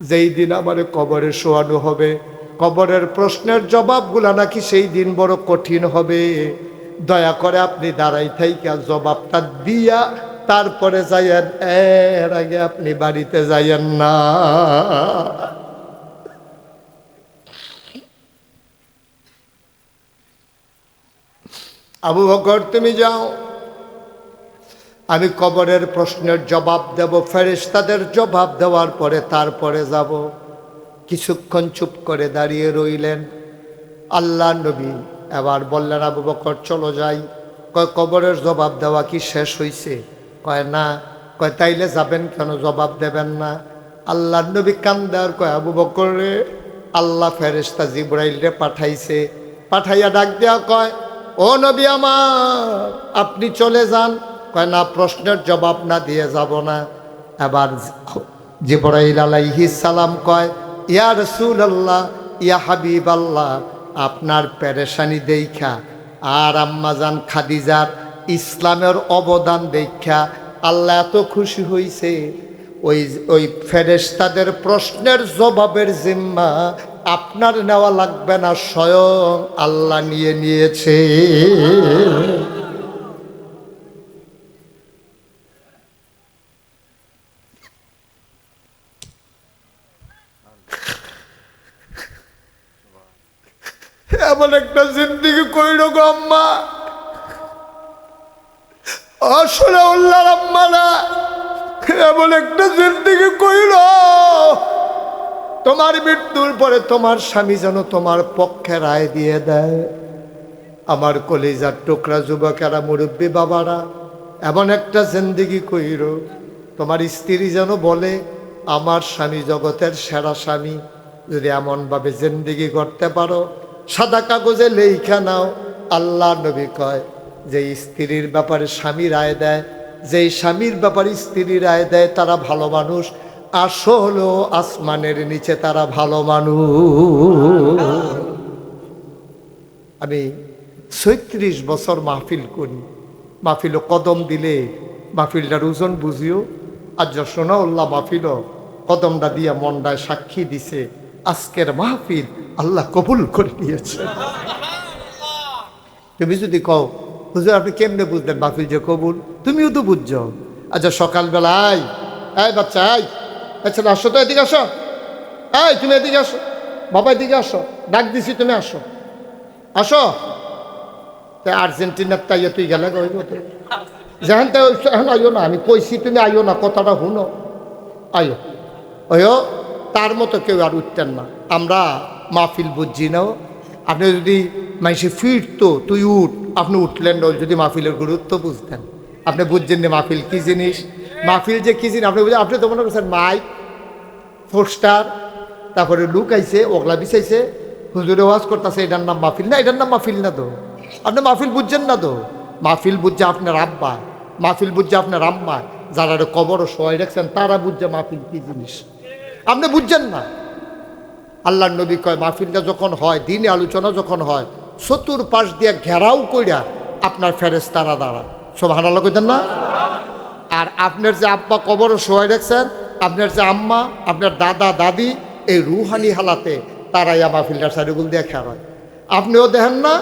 যেই দিন আমার কবরে শোয়ানো হবে, কবরের প্রশ্নের জবাবগুলা নাকি সেই দিন বড় কঠিন হবে। দয়া করে আপনি দাঁড়াই থাইকা জবাবটা দিয়া, তারপরে যাইয়েন, এর আগে আপনি বাড়িতে যাইয়েন না। আবু বকর, তুমি যাও। আমি কবরের প্রশ্নের জবাব দেব, ফেরেশতাদের জবাব দেওয়ার পরে তারপরে যাব। কিছুক্ষণ চুপ করে দাঁড়িয়ে রইলেন আল্লাহ নবী। এবার বললেন, আবু বকর, চলো যাই। কয়, কবরের জবাব দেওয়া কি শেষ হইছে? কয়, না। কয়, তাইলে যাবেন কেন? জবাব দেবেন না। আল্লাহ নবী কান্দার কয়, আবু বকর আল্লাহ ফেরেশতা জিব্রাইল রে পাঠাইছে। পাঠাইয়া ডাক দেওয়া কয়, ও নবী আমার, আপনি চলে যান। কয়, না, প্রশ্নের জবাব না দিয়ে যাব না। এবার জিবরাইল আলাইহি সালাম কয়, ইয়া রসুল আল্লাহ ইয়া হাবিব আল্লাহ আপনার পেরেশানি দেখা আর আম্মাজান খাদিজার ইসলামের অবদান দেখা আল্লাহ এত খুশি হইছে। ওই ওই ফেরেশতাদের প্রশ্নের জবাবের জিম্মা আপনার নেওয়া লাগবে না, স্বয়ং আল্লাহ নিয়ে নিয়েছে। এমন একটা জিন্দিগি কইল গো আম্মা। আসলে উল্লার আম্মা না, এমন একটা জিন্দিগি কইল তোমার মৃত্যুর পরে তোমার স্বামী যেন তোমার পক্ষে রায় দিয়ে দেয়। আমার কলিজার টুকরা যুবকেরা, মুরব্বী বাবারা, এমন একটা জিন্দিগি কইর তোমার স্ত্রী যেন বলে, আমার স্বামী জগতের সেরা স্বামী, যদি এমনভাবে জিন্দিগি করতে পারো সাদা কাগজে লেখা নাও। আল্লাহ নবী কয় যে স্ত্রীর ব্যাপারে স্বামী রায় দেয়, যেই স্বামীর ব্যাপারে স্ত্রী রায় দেয়, তারা ভালো মানুষ। আসলেও আসমানের নিচে তারা ভালো মানুষ। আমি ছয়ত্রিশ বছর মাহফিল করি। মাহফিল কদম দিলে মাহফিলটার ওজন বুঝিও। আর যশোনা উল্লাহ মাহফিল কদমটা দিয়া মন্ডায় সাক্ষী দিছে। আজকের মাহফিল আল্লাহ কবুল করে নিয়েছে। তুমি যদি কও, হুজুর, আপনি কেমনে বুঝলেন মাহফিল যে কবুল? তুমিও তো বুঝছ। আচ্ছা সকালবেলা আয়। আয় বাচ্চা, আয়। আচ্ছা আসো তো, এদিকে আসো। আয়, তুমি এদিকে আসো। বাবা, এদিকে আসো। ডাক দিছি, তুমি আসো। আসো। তা আর্জেন্টিনার তাইয়া তুই গেলে কইব তো যেহেন তাই এখন আইও না। আমি কইছি, তুমি আইও না, কথাটা শুনো আইও। ওয়ো তার মতো কেউ আর উঠতেন না। আমরা মাহফিল বুঝছি নাও আপনি যদি মাইসে ফিরতো, তুই উঠ। আপনি উঠলেন না, যদি মাহফিলের গুরুত্ব বুঝতেন। আপনি বুঝছেন না মাহফিল কী জিনিস? মাহফিল যে কী জিনিস, আপনি বুঝলেন আপনি তো মনে করছেন মাইক, পোস্টার, তারপরে লুক আইছে, ওগলা বিছাইছে, হুজুরে ওয়াজ করতেছে, এটার নাম মাহফিল না, এটার নাম মাহফিল না তো। আপনি মাহফিল বুঝছেন না তো। মাহফিল বুঝছে আপনার আব্বা মাহফিল বুঝছে আপনার আম্মা, যারা কবর সবাই রাখছেন, তারা বুঝছে মাহফিল কী জিনিস। আপনি বুঝছেন না। আল্লাহ নবী কয়, মাহফিলটা যখন হয়, দিনে আলোচনা যখন হয়, চতুর পাশ দিয়ে ঘেরাও কইরা আপনার ফেরেস তারা দাঁড়ায় সব হানালো কইতেন না? আর আপনার যে আব্বা কবর সবাই রাখছেন, আপনার যে আম্মা, আপনার দাদা, দাদি, এই রুহানি হালাতে তারাই আমার ফিল্টার সারিগুল দিয়ে খেলায় আপনিও দেখেন না,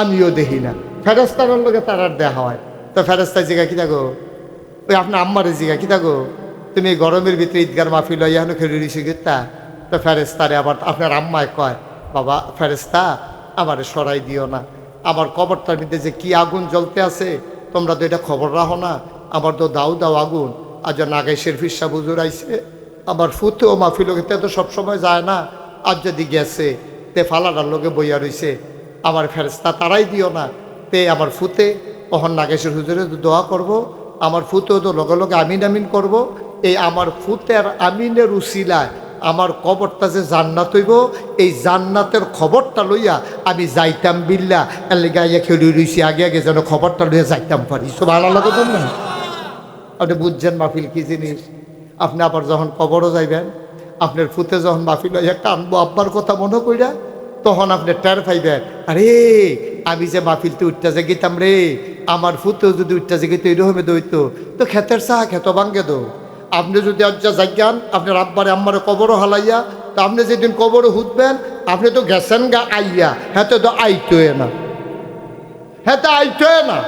আমিও দেখি না। ফেরেস্তার লোকে তারার দেখা হয়। তো ফেরেস্তার জিগা কি থাকো ওই আপনার আম্মারের জিগা কি থাকো তুমি গরমের ভিতরে ঈদগার মাহফিল ইয়ানো খেলে ঋষি তো ফেরেস্তারে আবার আপনার আম্মায় কয়, বাবা ফেরেস্তা আমারে সরাই দিও না। আমার কবরটার মধ্যে যে কি আগুন জ্বলতে আছে, তোমরা তো এটা খবর রাখো না। আমার তো দাও দাও আগুন। আজ নাগাই শেরফির সাহ হুজুর আইছে, আমার ফুতেও মাহফিল খেতে তো সবসময় যায় না। আজ যদি গেছে, তে ফালাটার লোকে বইয়া রইছে, আমার ফেরেস্তা তারাই দিও না। তে আমার ফুতে তখন নাগেশের হুজুরে দোয়া করব, আমার ফুতেও তো লগে লগে আমিন আমিন করব। এই আমার ফুতের আমিনের উসিলায় আমার কবরটা যে জান্নাত হইব, এই জান্নাতের খবরটা লইয়া আমি যাইতাম বিল্লা। লেগে খেলি রইছি, আগে আগে যেন খবরটা লইয়া যাইতাম পারি। সব লাগে তো না আপনি বুঝছেন মাহফিল কি জিনিস? আপনি আবার যখন কবরও যাইবেন, আপনার ফুতে যখন মাহফিল হইয়া কানবো আব্বার কথা মনে কইরা, তখন আপনি টের পাইবেন, আরে, আমি যে মাহফিলতে উঠতে যে রে, আমার ফুতেও যদি উঠতে যে গেতো এরকমে দইতো তো ক্ষেতের চাহা ক্ষেত ভাঙ্গে দো আপনি যদি আজ জাগান আপনার আব্বারে আম্মারে কবরও হালাইয়া, তা আপনি যেদিন কবরও হুদবেন, আপনি তো গেছেন গা আইয়া হ্যাঁ তো আইতোয়ে না। হ্যাঁ তো আইতোয়ে না।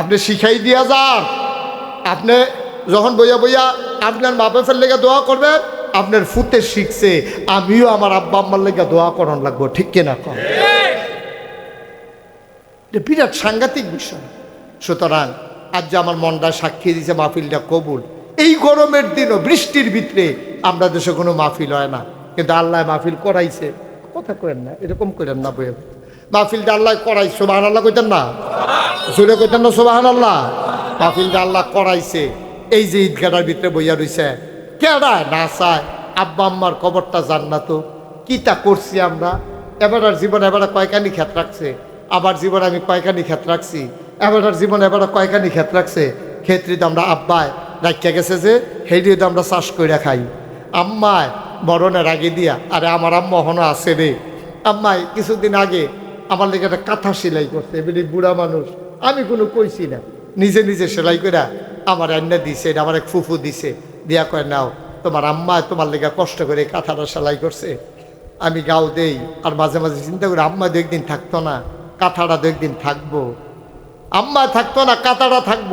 আপনি শিখাই দিয়া যান। আপনি যখন বইয়া বইয়া আপনার বাপে ফের লেগে দোয়া করবেন, আপনার ফুটে শিখছে, আমিও আমার আব্বা, আম্মার লেগে দোয়া করান লাগবো, ঠিক কিনা এটা বিরাট সাংঘাতিক বিষয়। সুতরাং আজ যে আমার মনটা সাক্ষী দিছে মাহফিলটা কবুল এই গরমের দিনও বৃষ্টির ভিতরে আমরা দেশে কোনো মাহফিল হয় না। কিন্তু আল্লাহ মাহফিল করাইছে। কথা করেন না, এরকম করেন না বইয়ে। মাহফিলটা আল্লাহ করাই সোবাহান আল্লাহ কইতেন না? জোরে কইতেন না সোবাহান আল্লাহ মাহফিলটা আল্লাহ করাইছে। এই যে ঈদগাটার ভিতরে বইয়া রইছে। কেডা? না চায় আব্বা আম্মার কবরটা জান না তো কী তা করছি আমরা? এবার আর জীবন এবার কয়কানি ক্ষেত রাখছে? আবার জীবন আমি কয়কানি ক্ষেত রাখছি? এবার আর জীবন এবার কয়কানি ক্ষেত রাখছে? ক্ষেত্রে তো আমরা আব্বায় রাখিয়া গেছে যে হেডিও তো আমরা চাষ করে খাই। আম্মায় মরণের আগে দিয়া, আরে আমার আম্মা হনো আছে রে। আম্মায় কিছুদিন আগে আমার লেগে একটা কাঁথা সেলাই করছে, এমনি বুড়া মানুষ। আমি কোনো কইছি না। নিজে নিজে সেলাই করে আমার রান্না দিছে আমার এক ফুফু দিছে। দিয়া কয়, নাও, তোমার আম্মা তোমার লেগে কষ্ট করে কাঁথাটা সেলাই করছে। আমি গাও দেই, আর মাঝে মাঝে চিন্তা করি, আম্মা দু একদিন থাকতো না, কাঁথাটা দু একদিন থাকব। আম্মা থাকতো না, কাঁথাটা থাকব।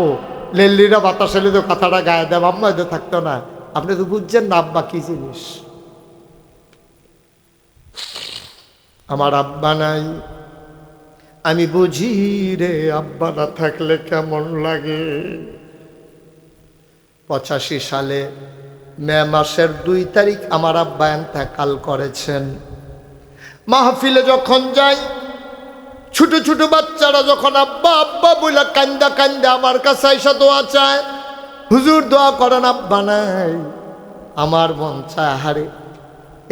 লেল্লিরা বাতাস এলে তো কথাটা গায়ে দেব আম্মা তো থাকতো না। আপনি তো বুঝছেন না, আব্বা, কি জিনিস? আমার আব্বা নাই। আমি বুঝি রে, আব্বা না থাকলে কেমন লাগে? পঁচাশি সালে মে মাসের দুই তারিখ আমার আব্বা এন্তেকাল করেছেন। মাহফিলে যখন যাই ছোট ছোট বাচ্চারা যখন আব্বা আব্বা বইলা কান্দা কান্দা আমার কাছে এসে দোয়া চায়, হুজুর দোয়া করেন আব্বা নাই। আমার মন চায় হারে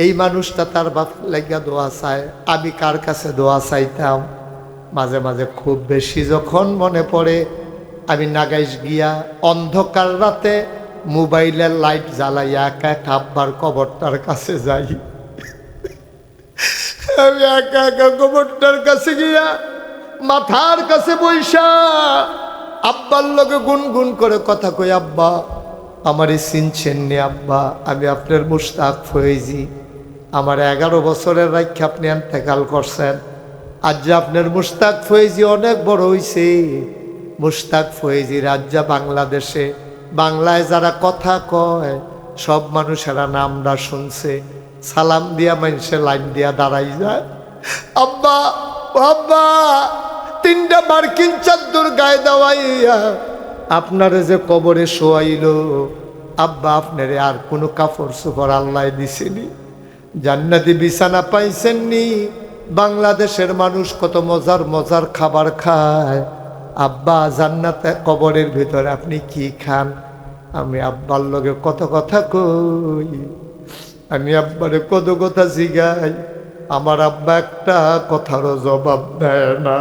এই মানুষটা তার বাপ লাগিয়া দোয়া চায়, আমি কার কাছে দোয়া চাইতাম? মাঝে মাঝে খুব বেশি যখন মনে পড়ে, আমি নাগাইশ গিয়া অন্ধকার রাতে মোবাইলের লাইট জ্বালাইয়া একা একা আব্বার কবরটার কাছে যাই। আমি একা একা কবরটার কাছে গিয়া মাথার কাছে বৈশা আব্বার লোকে গুনগুন করে কথা কই, আব্বা, আমারে চিনছেন নি, আব্বা। আমি আপনার মুস্তাক ফয়েজি। আমার এগারো বছরের রাখে আপনি এন্তেকাল করছেন। আজ যে আপনার মুস্তাক ফয়েজি অনেক বড় হইছে। মুস্তাক ফয়েজি রাজ্যা বাংলাদেশে, বাংলায় যারা কথা কয়, সব মানুষেরা নামটা শুনছে। সালাম দিয়া মানুষে লাইন দিয়া দাঁড়াই যায়। আব্বা আব্বা, তিনটা মার্কিন চাদ্দুর গায়ে দেওয়াইয়া আপনারে যে কবরে শোয়াইল, আব্বা আপনারে আর কোনো কাপড় চোপড় আল্লাহ দিছেনি। জান্নাতি বিছানা পাইছেননি, বাংলাদেশের মানুষ কত মজার মজার খাবার খায়। আব্বা, জান্নাতে কবরের ভিতরে আপনি কি খান? আমি আব্বার লগে কত কথা কই। আমি আব্বারে কত কথা জিগাই, আমার আব্বা একটা কথারও জবাব দেয় না।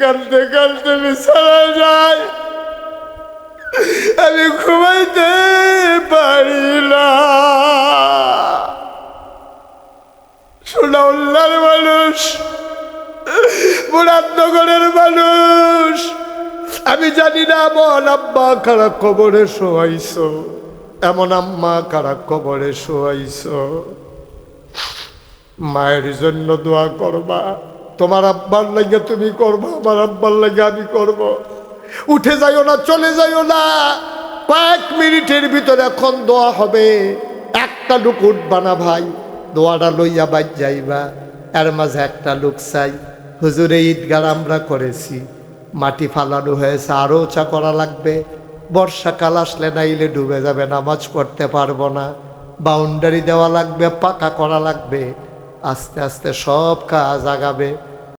কাঁদতে কাঁদতে বিছানায় যাই, আমি ঘুমাইতে পারি না। সোনাউল্লার মানুষ, মুরাদনগরের মানুষ আমি জানি না এমন আব্বা কারা কবরে শোয়াইছ? এমন আম্মা কারা কবরে শোয়াইছ? মায়ের জন্য দোয়া করবা। তোমার আব্বার লাগে তুমি করব, আমার আব্বার লাগে আমি করব। উঠে যাইও না, চলে যাইও না। কয়েক মিনিটের ভিতরে এখন দোয়া হবে। একটা লোক উঠবা না ভাই, দোয়াটা লইয়া বাজ যাইবা। এর মাঝে একটা লুক চাই। হুজুরে ঈদগার আমরা করেছি। মাটি ফালানো হয়েছে আরও উঁচা করা লাগবে। বর্ষাকাল আসলে নাইলে ডুবে যাবে, নামাজ পড়তে পারব না। বাউন্ডারি দেওয়া লাগবে, পাকা করা লাগবে। আস্তে আস্তে সব কাজ আগাবে।